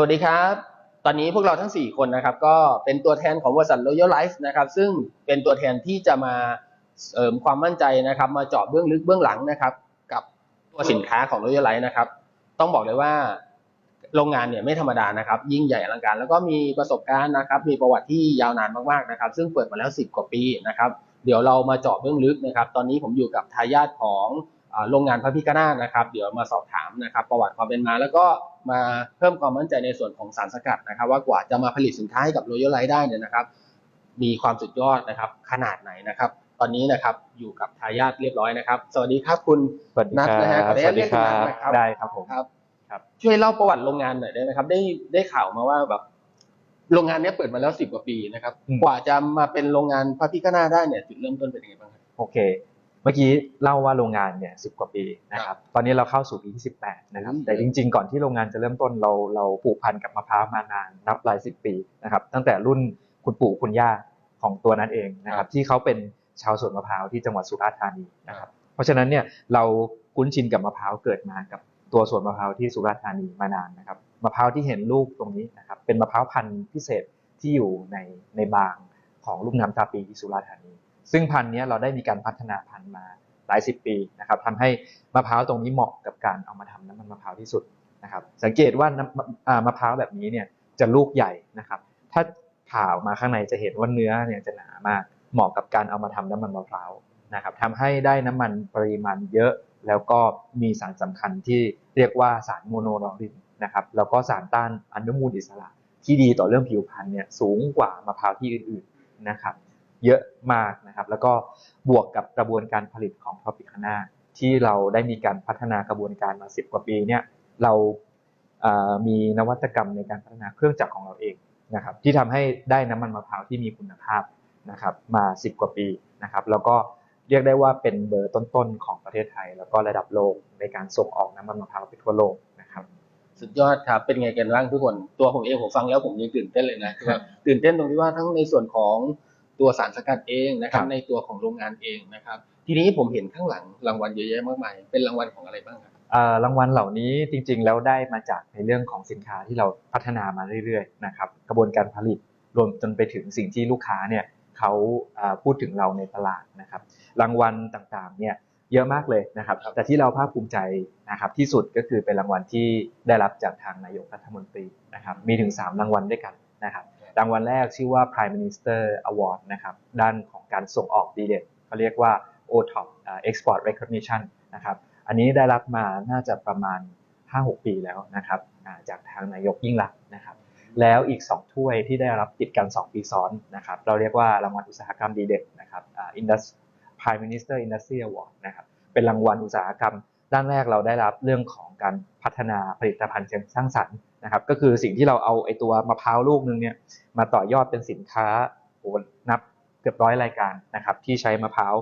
สวัสดีครับ ตอนนี้พวกเราทั้ง 4 คนนะครับ ก็เป็นตัวแทนของบริษัท Royal Life นะครับ ซึ่งเป็นตัวแทนที่จะมาเสริมความมั่นใจนะครับ มาเจาะเบื้องลึกเบื้องหลังนะครับ กับตัวสินค้าของ Royal Life นะครับ ต้องบอกเลยว่าโรงงานเนี่ยไม่ธรรมดานะครับ ยิ่งใหญ่อลังการ แล้วก็มีประสบการณ์นะครับ มีประวัติที่ยาวนานมากๆนะครับ ซึ่งเปิดมาแล้ว 10 กว่าปีนะครับ เดี๋ยวเรามาเจาะเบื้องลึกนะครับ ตอนนี้ผมอยู่กับทายาทของ โรงงานพระพิฆนาถนะครับ เดี๋ยวมาสอบถามนะครับ ประวัติความเป็นมา แล้วก็มาเพิ่มความมั่นใจในส่วนของสารสกัดนะครับ ว่ากว่าจะมาผลิตสินค้าให้กับ Royal Life ได้เนี่ยนะครับ มีความสุดยอดนะครับ ขนาดไหนนะครับ ตอนนี้นะครับอยู่กับทายาทเรียบร้อยนะครับ สวัสดีครับคุณสวัสดีนัทคนะฮะรับขออนุสญาวัตสเรีดียกคคุณรันัทบนะครับได้ครับผมครับครับช่วยเล่าประวัติโรงงานหน่อยได้ไหมครับ ได้ได้ข่าวมาว่าแบบโรงงานเนี้ยเปิดมาแล้วสิบกว่าปีนะครับอืมกว่าจะมาเป็นโรงงานพระพิฆนาถได้เนี่ยจุดเริ่มต้นเป็นยังไงบ้างครับโอเค เมื่อกี้เล่าว่าโรงงานเนี่ยสิบกว่าปีนะครับ ตอนนี้เราเข้าสู่ปีที่สิบแปดนะครับอืมแต่จริง ๆ ก่อนที่โรงงานจะเริ่มต้นเราเราผูกพันกับมะพร้าวมานานนับหลายสิบปีนะครับ ตั้งแต่รุ่นคุณปู่คุณย่าของตัวนั้นเองนะครับ ที่เขาเป็นชาวสวนมะพร้าวที่จังหวัดสุราษฎร์ธานีนะครับ เพราะฉะนั้นเนี่ยเราคุ้นชินกับมะพร้าวเกิดมากับตัวสวนมะพร้าวที่สุราษฎร์ธานีมานานนะครับมะพร้าวที่เห็นลูกตรงนี้นะครับเป็นมะพร้าวพันธุ์พิเศษที่อยู่ในในบางของลุ่มน้ำตาปีที่สุราษฎร์ธานี ซึ่งพันธุ์นี้เราได้มีการพัฒนาพันธุ์มาหลายสิบปีนะครับทำให้มะพร้าวตรงนี้เหมาะกับการเอามาทำน้ำมันมะพร้าวที่สุดนะครับ สังเกตว่าน้ำมะพร้าวแบบนี้เนี่ยจะลูกใหญ่นะครับ ถ้าผ่าออกมาข้างในจะเห็นว่าเนื้อเนี่ยจะหนามาก เหมาะกับการเอามาทำน้ำมันมะพร้าวนะครับทำให้ได้น้ำมันปริมาณเยอะ แล้วก็มีสารสำคัญที่เรียกว่าสารโมโนลอรินนะครับ แล้วก็สารต้านอนุมูลอิสระ ที่ดีต่อเรื่องผิวพรรณเนี่ยสูงกว่ามะพร้าวที่อื่นๆนะครับ เยอะมากนะครับ แล้วก็บวกกับกระบวนการผลิตของทอปิคานาที่เราได้มีการพัฒนากระบวนการมาสิบกว่าปีเนี่ยเรามีนวัตกรรมในการพัฒนาเครื่องจักรของเราเองนะครับ ที่ทำให้ได้น้ำมันมะพร้าวที่มีคุณภาพนะครับ มาสิบกว่าปีนะครับ แล้วก็เรียกได้ว่าเป็นเบอร์ต้นๆของประเทศไทย แล้วก็ระดับโลกในการส่งออกน้ำมันมะพร้าวไปทั่วโลกนะครับ สุดยอดครับเป็นไงกันบ้างทุกคนตัวผมเองผมฟังแล้วผมยังตื่นเต้นเลยนะตื่นเต้นตรงที่ว่าทั้งในส่วนของ ตัวสารสกัดเองนะครับครับในตัวของโรงงานเองนะครับ ทีนี้ผมเห็นข้างหลังรางวัลเยอะแยะมากมาย เป็นรางวัลของอะไรบ้างครับเอ่อรางวัลเหล่านี้จริง ๆ แล้วได้มาจากในเรื่องของสินค้าที่เราพัฒนามาเรื่อยๆนะครับกระบวนการผลิตรวมจนไปถึงสิ่งที่ลูกค้าเนี่ยเขาเอ่อพูดถึงเราในตลาดนะครับ รางวัลต่างๆเนี่ยเยอะมากเลยนะครับ แต่ที่เราภาคภูมิใจนะครับที่สุดก็คือเป็นรางวัลที่ได้รับจากทางนายกรัฐมนตรีนะครับ มีถึง 3 รางวัลด้วยกันนะครับ รางวัลแรกชื่อว่า Prime Minister Award นะครับ ด้านของการส่งออกดีเด่นเขาเรียกว่า OTOP Export Recognition นะครับ อันนี้ได้รับมาน่าจะประมาณ 5-6 ปีแล้วนะครับจากทางนายกยิ่งลักษณ์นะครับ แล้วอีก 2 ถ้วยที่ได้รับติดกัน 2 ปีซ้อนนะครับ เราเรียกว่ารางวัลอุตสาหกรรมดีเด่นนะครับ Indus Prime Minister Industry Award นะครับ เป็นรางวัลอุตสาหกรรม ด้านแรกเราได้รับเรื่องของการพัฒนาผลิตภัณฑ์เชิงสร้างสรรค์ นะครับก็คือสิ่งที่เราเอาไอตัวมะพร้าวลูกนึงเนี่ยมาต่อยอดเป็นสินค้าโอ้นับเกือบร้อยรายการนะครับที่ใช้มะพร้าว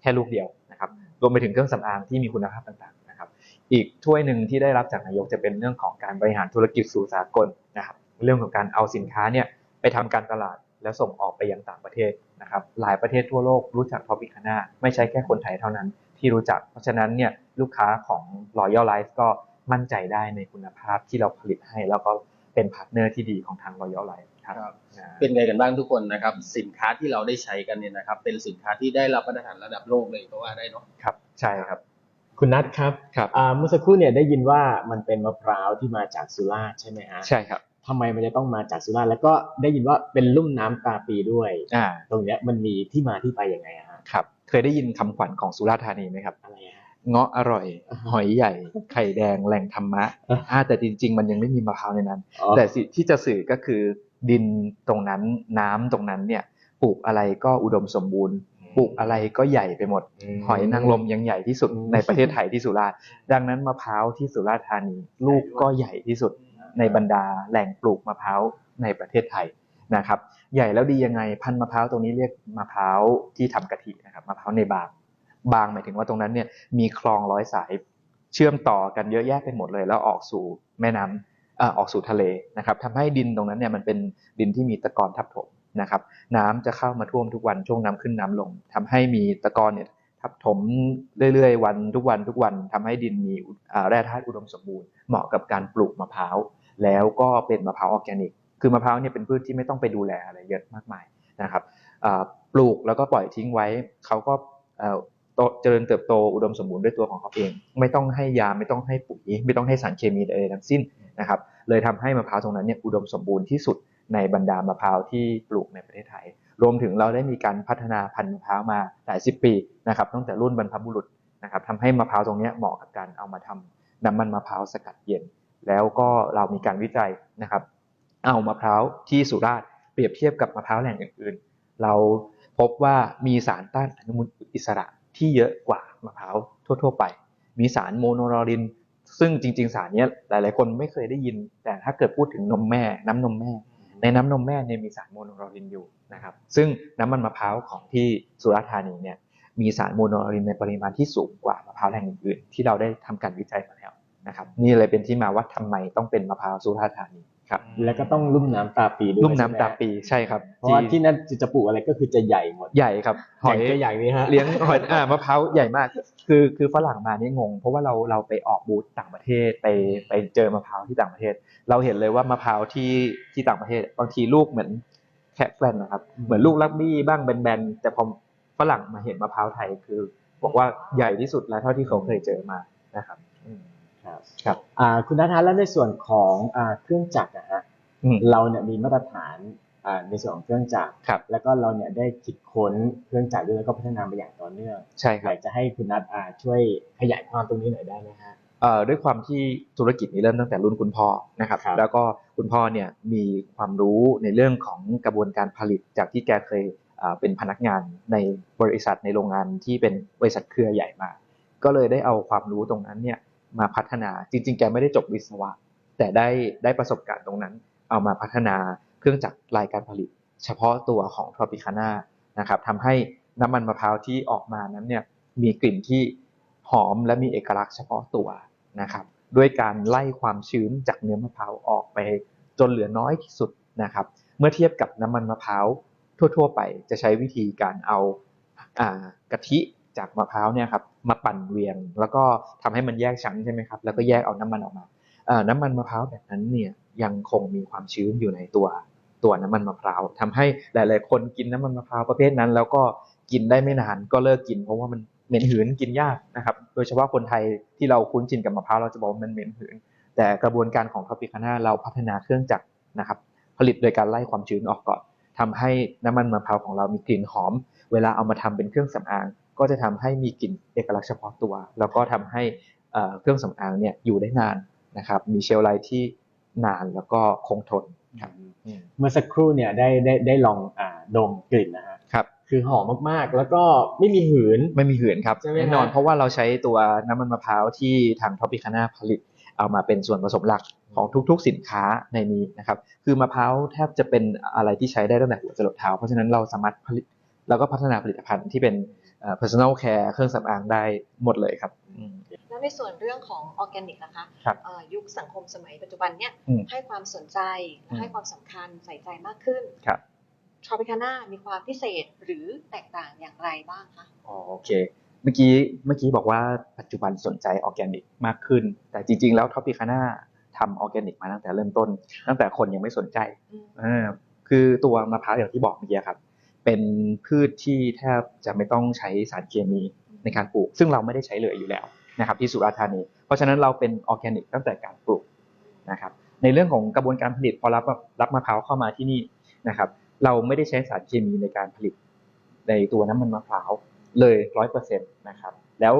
แค่ลูกเดียวนะครับรวมไปถึงเครื่องสำอางที่มีคุณภาพต่างๆนะครับอีกถ้วยหนึ่งที่ได้รับจากนายกจะเป็นเรื่องของการบริหารธุรกิจสู่สากลนะครับเรื่องของการเอาสินค้าเนี่ยไปทำการตลาดแล้วส่งออกไปยังต่างประเทศนะครับหลายประเทศทั่วโลกรู้จักท็อปิคาน่าไม่ใช่แค่คนไทยเท่านั้นที่รู้จัก เพราะฉะนั้นเนี่ยลูกค้าของ Royal Life ก็ มั่นใจได้ในคุณภาพที่เราผลิตให้ แล้วก็เป็นพาร์ทเนอร์ที่ดีของทาง Royal Life ครับครับอ่าเป็นไงกันบ้างทุกคนนะครับ สินค้าที่เราได้ใช้กันเนี่ยนะครับ เป็นสินค้าที่ได้รับมาตรฐานระดับโลกเลยก็ว่าได้เนาะครับ ใช่ครับ คุณนัทครับครับอ่าเมื่อสักครู่เนี่ยได้ยินว่ามันเป็นมะพร้าวที่มาจากสุราษฎร์ใช่ไหมฮะใช่ครับทำไมมันจะต้องมาจากสุราษฎร์แล้วก็ได้ยินว่าเป็นลุ่มน้ำตาปีด้วยอ่าตรงเนี้ยมันมีที่มาที่ไปยังไงอะฮะครับ เคยได้ยินคำขวัญของสุราษฎร์ธานีไหมครับอะไรฮะ เงาะอร่อยอ่าฮะหอยใหญ่ ไข่แดงแหล่งธรรมะอ่าอ่าแต่จริง ๆ มันยังไม่มีมะพร้าวในนั้นอ๋อแต่สิ่งที่จะสื่อก็คือดินตรงนั้นน้ำตรงนั้นเนี่ยปลูกอะไรก็อุดมสมบูรณ์ปลูกอะไรก็ใหญ่ไปหมดมหอยนางรมยังใหญ่ที่สุดอืมในประเทศไทยที่สุราษฎร์ดังนั้นมะพร้าวที่สุราษฎร์ธานี ลูกก็ใหญ่ที่สุดในบรรดาแหล่งปลูกมะพร้าวในประเทศไทยนะครับ ใหญ่แล้วดียังไงพันธุ์มะพร้าวตรงนี้เรียกมะพร้าวที่ทำกะทินะครับมะพร้าวในบาง บางหมายถึงว่าตรงนั้นเนี่ยมีคลองร้อยสายเชื่อมต่อกันเยอะแยะไปหมดเลย แล้วออกสู่แม่น้ำออกสู่ทะเลนะครับทำให้ดินตรงนั้นเนี่ยมันเป็นดินที่มีตะกอนทับถมนะครับ น้ำจะเข้ามาท่วมทุกวันช่วงน้ำขึ้นน้ำลงทำให้มีตะกอนเนี่ยทับถมเรื่อยๆ วันทุกวันทุกวันทำให้ดินมีแร่ธาตุอุดมสมบูรณ์เหมาะกับการปลูกมะพร้าวแล้วก็เป็นมะพร้าวออร์แกนิก คือมะพร้าวเนี่ยเป็นพืชที่ไม่ต้องไปดูแลอะไรเยอะมากมายนะครับปลูกแล้วก็ปล่อยทิ้งไว้เขาก็ เจริญเติบโตอุดมสมบูรณ์ด้วยตัวของเขาเอง ไม่ต้องให้ยาไม่ต้องให้ปุ๋ยไม่ต้องให้สารเคมีใดๆทั้งสิ้นนะครับเลยทำให้มะพร้าวตรงนั้นเนี่ยอุดมสมบูรณ์ที่สุดในบรรดามะพร้าวที่ปลูกในประเทศไทย รวมถึงเราได้มีการพัฒนาพันธุ์มะพร้าวมาหลายสิบปีนะครับตั้งแต่รุ่นบรรพบุรุษนะครับทำให้มะพร้าวตรงนี้เหมาะกับการเอามาทำน้ำมันมะพร้าวสกัดเย็น แล้วก็เรามีการวิจัยนะครับ เอามะพร้าวที่สุราษฎร์เปรียบเทียบกับมะพร้าวแหล่งอื่น ๆ เราพบว่ามีสารต้านอนุมูลอิสระ ที่เยอะกว่ามะพร้าวทั่ว ๆ ไป มีสารโมโนลอริน ซึ่งจริง ๆ สารเนี้ยหลาย ๆ คนไม่เคยได้ยิน แต่ถ้าเกิดพูดถึงนมแม่ น้ำนมแม่ ในน้ำนมแม่เนี่ยมีสารโมโนลอรินอยู่นะครับ ซึ่งน้ำมันมะพร้าวของที่สุราษฎร์ธานีเนี่ยมีสารโมโนลอรินในปริมาณที่สูงกว่ามะพร้าวแหล่งอื่นๆที่เราได้ทำการวิจัยมาแล้วนะครับ นี่เลยเป็นที่มาว่าทำไมต้องเป็นมะพร้าวสุราษฎร์ธานี ครับแล้วก็ต้องลุ่มน้ำตาปีด้วยลุ่มน้ำใช่ไหตาปีใช่ครับ เพราะว่าที่นั่นจะปลูกอะไรก็คือจะใหญ่หมดใหญ่ครับหอยใหญ่ก็ใหญ่นี่ฮะเลี้ยงหอยอ่ามะพร้าวใหญ่มาก คือคือฝรั่งมานี่งง เพราะว่าเราเราไปออกบูธต่างประเทศไปไปเจอมะพร้าวที่ต่างประเทศ เราเห็นเลยว่ามะพร้าวที่ที่ต่างประเทศ บางทีลูกเหมือนแคะแฟลนนะครับ เหมือนลูกลักบี้บ้างแบนๆแต่พอฝรั่งมาเห็นมะพร้าวไทยคือ บอกว่าใหญ่ที่สุดแล้วเท่าที่เขาเคยเจอมานะครับอืม ครับครับอ่าคุณนัทฮะแล้วในส่วนของอ่าเครื่องจักรนะฮะอืมเราเนี่ยมีมาตรฐานอ่าในส่วนของเครื่องจักรครับแล้วก็เราเนี่ยได้คิดค้นเครื่องจักรด้วยแล้วก็พัฒนามาอย่างต่อเนื่องใช่คอรับยากจะให้คุณนัทอ่าช่วยขยายความตรงนี้หน่อยได้ไหมฮะเอ่อด้วยความที่ธุรกิจนี้เริ่มตั้งแต่รุ่นคุณพ่อนะครับครับแล้วก็คุณพ่อเนี่ยมีความรู้ในเรื่องของกระบวนการผลิตจากที่แกเคยเอ่อเป็นพนักงานในบริษัทในโรงงานที่เป็นบริษัทเครือใหญ่มา ก็เลยได้เอาความรู้ตรงนั้นเนี่ย มาพัฒนา จริง ๆ แกไม่ได้จบวิศวะ แต่ได้ได้ประสบการณ์ตรงนั้น เอามาพัฒนาเครื่องจักรรายการผลิต เฉพาะตัวของ Tropicana นะครับทำให้น้ำมันมะพร้าวที่ออกมานั้นเนี่ยมีกลิ่นที่หอมและมีเอกลักษณ์เฉพาะตัวนะครับด้วยการไล่ความชื้นจากเนื้อมะพร้าวออกไป จนเหลือน้อยที่สุดนะครับเมื่อเทียบกับน้ำมันมะพร้าวทั่ว ๆ ไปจะใช้วิธีการเอาอากะทิ จากมะพร้าวเนี่ยครับมาปั่นเวียง แล้วก็ทำให้มันแยกชั้นใช่ไหมครับแล้วก็แยกเอาน้ำมันออกมาน้ำมันมะพร้าวแบบนั้นเนี่ยยังคงมีความชื้นอยู่ในตัวตัวน้ำมันมะพร้าวทำให้หลาย ๆ คนกินน้ำมันมะพร้าวประเภทนั้น แล้วก็กินได้ไม่นานก็เลิกกิน เพราะว่ามันเหม็นหืนกินยากนะครับ โดยเฉพาะคนไทยที่เราคุ้นชินกับมะพร้าวเราจะบอกว่ามันเหม็นหืน แต่กระบวนการของทอปิคาน่าเราพัฒนาเครื่องจักรนะครับผลิตโดยการไล่ความชื้นออกก่อนทำให้น้ำมันมะพร้าวของเรามีกลิ่นหอม เวลาเอามาทำเป็นเครื่องสำอาง ก็จะทำให้มีกลิ่นเอกลักษณ์เฉพาะตัว แล้วก็ทำให้เอ่อเครื่องสำอางเนี่ยอยู่ได้นานนะครับ มีเชลฟ์ไลฟ์ที่นานแล้วก็คงทนครับอืมเมื่อสักครู่เนี่ยได้ได้ได้ลองอ่าดมกลิ่นนะฮะครับคือหอมมากๆ แล้วก็ไม่มีหืนไม่มีหืนครับใช่ไหมฮะแน่นอนเพราะว่าเราใช้ตัวน้ำมันมะพร้าวที่ทางท็อปิคาน่าผลิต เอามาเป็นส่วนผสมหลักของทุกๆสินค้าในนี้นะครับ คือมะพร้าวแทบจะเป็นอะไรที่ใช้ได้ตั้งแต่หัวจรดเท้า เพราะฉะนั้นเราสามารถผลิตแล้วก็พัฒนาผลิตภัณฑ์ที่เป็นเอ่อ personal care เครื่องสำอางได้หมดเลยครับอืมแล้วในส่วนเรื่องของออร์แกนิกนะคะครับเอ่อยุคสังคมสมัยปัจจุบันเนี่ยอืมให้ความสนใจอืมให้ความสำคัญใส่ใจมากขึ้นครับทรอปิคาน่ามีความพิเศษหรือแตกต่างอย่างไรบ้างคะอ๋อโอเคเมื่อกี้เมื่อกี้บอกว่าปัจจุบันสนใจออร์แกนิกมากขึ้น แต่จริง ๆ แล้วท็อปิคาน่าทำออร์แกนิกมาตั้งแต่เริ่มต้น ตั้งแต่คนยังไม่สนใจอืมอ่าคือตัวมะพร้าวอย่างที่บอกเมื่อกี้ครับ เป็นพืชที่แทบจะไม่ต้องใช้สารเคมีในการปลูก ซึ่งเราไม่ได้ใช้เลยอยู่แล้วนะครับที่สุราษฎร์ธานี เพราะฉะนั้นเราเป็นออร์แกนิกตั้งแต่การปลูกนะครับในเรื่องของกระบวนการผลิตพอรับรับมะพร้าวเข้ามาที่นี่นะครับเราไม่ได้ใช้สารเคมีในการผลิตในตัวน้ำมันมะพร้าวเลยร้อยเปอร์เซ็นต์นะครับแล้ว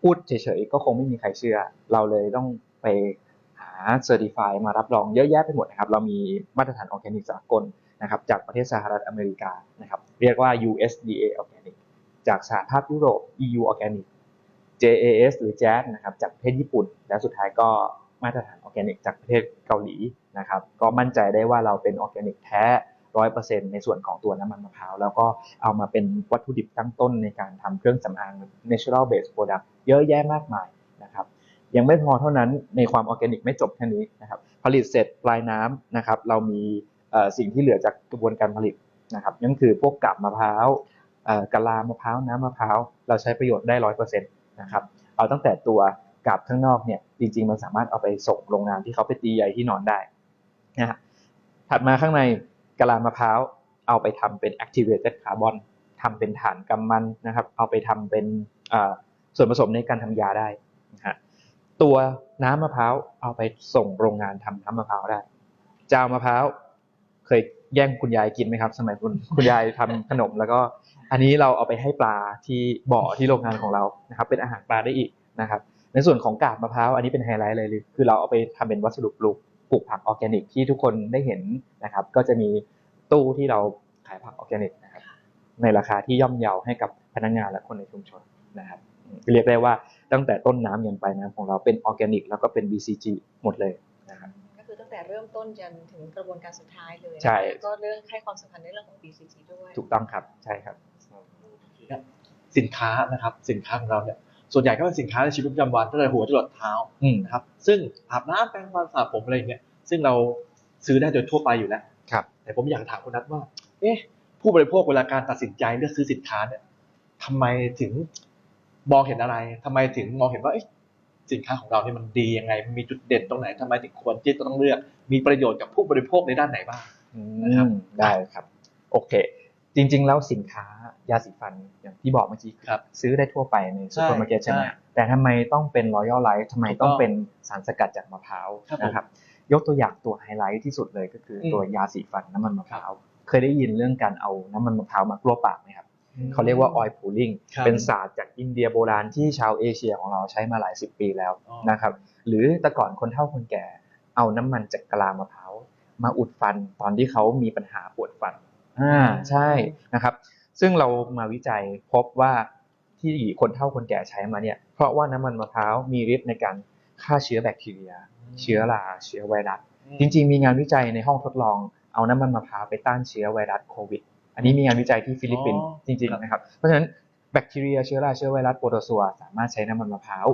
พูดเฉยๆก็คงไม่มีใครเชื่อ เราเลยต้องไปหาเซอร์ติฟายมารับรองเยอะแยะไปหมดนะครับเรามีมาตรฐานออร์แกนิกสากล นะครับจากประเทศสหรัฐอเมริกานะครับเรียกว่า USDA Organic จากสหภาพยุโรป EU Organic JAS หรือ JAS นะครับจากประเทศญี่ปุ่น และสุดท้ายก็มาตรฐานออร์แกนิกจากประเทศเกาหลีนะครับก็มั่นใจได้ว่าเราเป็นออร์แกนิกแท้ร้อยเปอร์เซ็นในส่วนของตัวน้ำมันมะพร้าว แล้วก็เอามาเป็นวัตถุดิบตั้งต้นในการทำเครื่องสำอาง natural based product เยอะแยะมากมายนะครับยังไม่พอเท่านั้นในความออร์แกนิกไม่จบแค่นี้นะครับผลิตเสร็จปลายน้ำนะครับเรามี สิ่งที่เหลือจากกระบวนการผลิตนะครับนั่นคือพวกกาบมะพร้าวกะลามะพร้าวน้ำมะพร้าวเราใช้ประโยชน์ได้ร้อยเปอร์เซ็นต์นะครับเอาตั้งแต่ตัวกาบข้างนอกเนี่ยจริง ๆ มันสามารถเอาไปส่งโรงงานที่เขาไปตีใยที่นอนได้นะฮะถัดมาข้างในกะลามะพร้าวเอาไปทำเป็น activated carbon ทำเป็นฐานกำมันนะครับ เอาไปทำเป็นส่วนผสมในการทำยาได้นะฮะตัวน้ำมะพร้าวเอาไปส่งโรงงานทำน้ำมะพร้าวได้ เจ้ามะพร้าว เคยแย่งคุณยายกินไหมครับ สมัยคุณคุณยายทำขนม แล้วก็อันนี้เราเอาไปให้ปลาที่บ่อที่โรงงานของเรานะครับ เป็นอาหารปลาได้อีกนะครับ ในส่วนของกาบมะพร้าวอันนี้เป็นไฮไลท์เลยคือเราเอาไปทำเป็นวัสดุปลูกปลูกผักออร์แกนิกที่ทุกคนได้เห็นนะครับ ก็จะมีตู้ที่เราขายผักออร์แกนิกนะครับ ในราคาที่ย่อมเยาให้กับพนักงานและคนในชุมชนนะครับเรียกได้ว่าตั้งแต่ต้นน้ำยันปลายน้ำของเราเป็นออร์แกนิก แล้วก็เป็น BCG หมดเลยนะครับ งแต่เริ่มต้นจนถึงกระบวนการสุดท้ายเลยใช่ แล้วก็เรื่องให้ความสำคัญในเรื่องของ BCG ด้วยถูกต้องครับใช่ครับ สินค้านะครับ สินค้าของเราเนี่ย ส่วนใหญ่ก็เป็นสินค้าในชีวิตประจำวันตั้งแต่หัวจรดเท้าอืมนะครับ ซึ่งอาบน้ำแปรงฟันสระผมอะไรอย่างเงี้ยซึ่งเราซื้อได้โดยทั่วไปอยู่แล้วครับ แต่ผมอยากถามคุณนัทว่า เอ๊ะ ผู้บริโภคเวลาการตัดสินใจเลือกซื้อสินค้าเนี่ยทำไมถึงมองเห็นอะไร ทำไมถึงมองเห็นว่าเอ๊ะ สินค้าของเราเนี่ยมันดียังไงมันมีจุดเด่นตรงไหนทำไมถึงควรที่จะต้องเลือก มีประโยชน์กับผู้บริโภคในด้านไหนบ้างนะครับอืมได้ครับ โอเค จริง ๆ แล้วสินค้ายาสีฟันอย่างที่บอกเมื่อกี้ครับซื้อได้ทั่วไปในซูเปอร์มาร์เก็ตใช่ใช่ไหมใช่แต่ทำไมต้องเป็นรอยัลไลท์ทำไมถูกต้ต้อองงเป็นสารสกัดจากมะพร้าวครับผมนะครับยกตัวอย่างตัวไฮไลท์ที่สุดเลยก็คืออมตัวยาสีฟันน้ำมันมะพร้าวเคยได้ยินเรื่องการเอาน้ำมันมะพร้าวมากลัวปากไหมครับ เขาเรียกว่า oil pulling ครับเป็นศาสตร์จากอินเดียโบราณที่ชาวเอเชียของเราใช้มาหลายสิบปีแล้วอ๋อนะครับหรือแต่ก่อนคนเฒ่าคนแก่เอาน้ำมันจากกะลามะพร้าวมาอุดฟันตอนที่เขามีปัญหาปวดฟันอ่าใช่นะครับ ซึ่งเรามาวิจัยพบว่าที่คนเฒ่าคนแก่ใช้มาเนี่ยเพราะว่าน้ำมันมะพร้าวมีฤทธิ์ในการฆ่าเชื้อแบคทีเรีย เชื้อราเชื้อไวรัสจริง ๆ มีงานวิจัยในห้องทดลองเอาน้ำมันมะพร้าวไปต้านเชื้อไวรัสโควิด อันนี้มีงานวิจัยที่ฟิลิปปินส์อ๋อจริงๆนะครับ เพราะฉะนั้นแบคทีเรียเชื้อราเชื้อไวรัสโปรโตซัวสามารถใช้น้ำมันมะพร้าว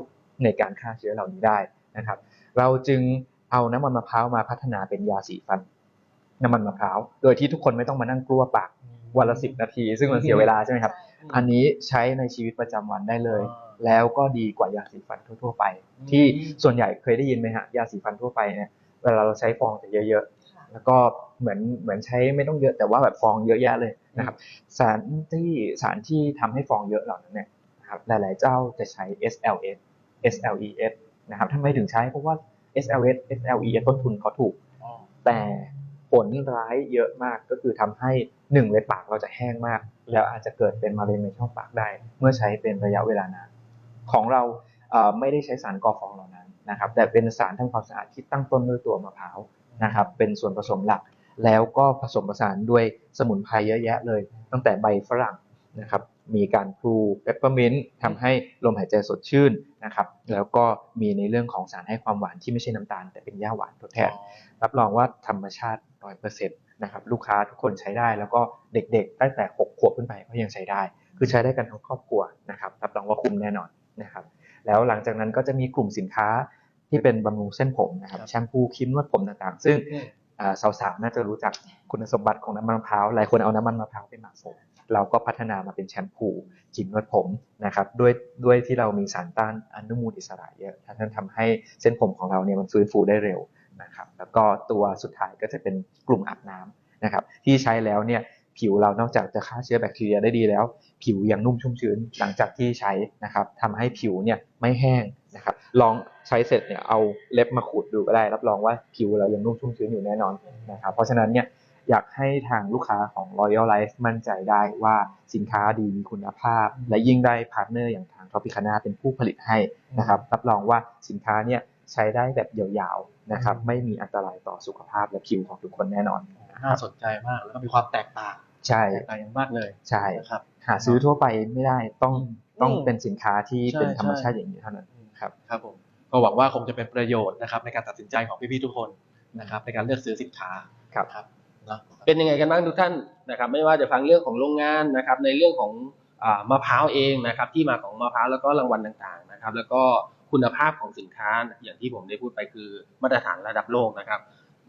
ในการฆ่าเชื้อเหล่านี้ได้นะครับ เราจึงเอาน้ำมันมะพร้าวมาพัฒนาเป็นยาสีฟัน น้ำมันมะพร้าวโดยที่ทุกคนไม่ต้องมานั่งกลัวปากวันละสิบนาที ซึ่งมันเสียเวลาใช่ไหมครับ อันนี้ใช้ในชีวิตประจำวันได้เลยอ่าแล้วก็ดีกว่ายาสีฟันทั่ว ๆ ไปอืมที่ส่วนใหญ่เคยได้ยินไหมฮะยาสีฟันทั่วไปเนี่ยเวลาเราใช้ฟองจะเยอะค่ะๆแล้วก็ เหมือนเหมือนใช้ไม่ต้องเยอะแต่ว่าแบบฟองเยอะแยะเลยนะครับสารที่สารที่ทำให้ฟองเยอะเหล่านั้นเนี่ยนะครับหลาย ๆ เจ้าจะใช้ SLS SLES นะครับทำไมถึงใช้เพราะว่า SLS SLES ต้นทุนเขาถูกอ๋อแต่ผลร้ายเยอะมากก็คือทำให้หนึ่งเลยปากเราจะแห้งมาก แล้วอาจจะเกิดเป็นมะเร็งในช่องปากได้ เมื่อใช้เป็นระยะเวลานานของเราเอ่อไม่ได้ใช้สารก่อฟองเหล่านั้นนะครับ แต่เป็นสารทำความสะอาดที่ตั้งต้นด้วยตัวมะพร้าวนะครับ เป็นส่วนผสมหลัก แล้วก็ผสมผสานด้วยสมุนไพรเยอะแยะเลย ตั้งแต่ใบฝรั่งนะครับมีการพลูเปปเปอร์มินต์ทำให้ลมหายใจสดชื่นนะครับแล้วก็มีในเรื่องของสารให้ความหวานที่ไม่ใช่น้ำตาล แต่เป็นหญ้าหวานทดแทน รับรองว่าธรรมชาติ100%นต์นะครับลูกค้าทุกคนใช้ได้แล้วก็เด็กๆ ตั้งแต่ 6 ขวบขึ้นไปก็ยังใช้ได้ คือใช้ได้กันทั้งครอบครัวนะครับรับรองว่าคุ้มแน่นอนนะครับแล้วหลังจากนั้นก็จะมีกลุ่มสินค้าที่เป็นบำรุงเส้นผมนะครับแชมพูครีมนวดผมต่างๆ ซึ่ง สาวๆน่าจะรู้จักคุณสมบัติของน้ำมันมะพร้าวหลายคนเอาน้ำมันมะพร้าวไปหมักผมเราก็พัฒนามาเป็นแชมพูครีมนวดผมนะครับด้วยด้วยที่เรามีสารต้านอนุมูลอิสระเยอะท่านทำให้เส้นผมของเราเนี่ยมันฟื้นฟูได้เร็วนะครับแล้วก็ตัวสุดท้ายก็จะเป็นกลุ่มอาบน้ำนะครับที่ใช้แล้วเนี่ยผิวเรานอกจากจะฆ่าเชื้อแบคทีเรียได้ดีแล้ว ผิวยังนุ่มชุ่มชื้นหลังจากที่ใช้นะครับทำให้ผิวเนี่ยไม่แห้ง นะครับลองใช้เสร็จเนี่ยเอาเล็บมาขูดดูก็ได้ รับรองว่าผิวเรายังนุ่มชุ่มชื้นอยู่แน่นอนนะครับเพราะฉะนั้นเนี่ยอยากให้ทางลูกค้าของ Royal Life มั่นใจได้ว่าสินค้าดีมีคุณภาพ และยิ่งได้พาร์ทเนอร์อย่างทาง Tropicana เป็นผู้ผลิตให้นะครับรับรองว่าสินค้าเนี่ยใช้ได้แบบยาวๆนะครับไม่มีอันตรายต่อสุขภาพและผิวของทุกคนแน่นอนน่าสนใจมากแล้วก็มีความแตกต่างใช่แตกต่างอย่างมากเลยใช่นะครับหาซื้อทั่วไปไม่ได้ต้องต้องอืมเป็นสินค้าที่ใช่เป็นธรรมชาติใช่อย่างนี้เท่านั้น ครับครับผมก็หวังว่าคงจะเป็นประโยชน์นะครับ ในการตัดสินใจของพี่ๆทุกคนนะครับ ในการเลือกซื้อสินค้าครับครับเนาะเป็นยังไงกันบ้างทุกท่านนะครับ ไม่ว่าจะฟังเรื่องของโรงงานนะครับ ในเรื่องของอ่ามะพร้าวเองนะครับ ที่มาของมะพร้าวแล้วก็รางวัลต่างๆนะครับ แล้วก็คุณภาพของสินค้าอย่างที่ผมได้พูดไปคือมาตรฐานระดับโลกนะครับ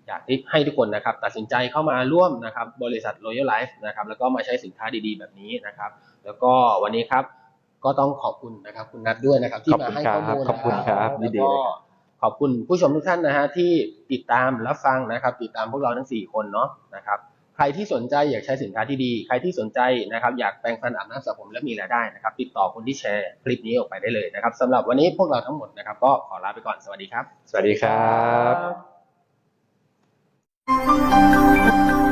อยากให้ทุกคนนะครับตัดสินใจเข้ามาร่วมนะครับบริษัท Royal Life นะครับแล้วก็มาใช้สินค้าดีๆ แบบนี้นะครับ แล้วก็วันนี้ครับ ก็ต้องขอบคุณนะครับคุณนัทด้วยนะครับ ที่มาให้ข้อมูลขอบคุณครับนะยินดีแล้วเลยก็ครับขอบคุณผู้ชมทุกท่านนะฮะที่ติดตามรับฟังนะครับ ติดตามพวกเราทั้ง 4 คนเนาะนะครับ ใครที่สนใจอยากใช้สินค้าที่ดี ใครที่สนใจนะครับ อยากแปลงฟันอาบน้ำสระผมและมีรายได้นะครับ ติดต่อคนที่แชร์คลิปนี้ออกไปได้เลยนะครับสำหรับวันนี้พวกเราทั้งหมดนะครับ ก็ขอลาไปก่อนสวัสดีครับ สวัสดีครับครับ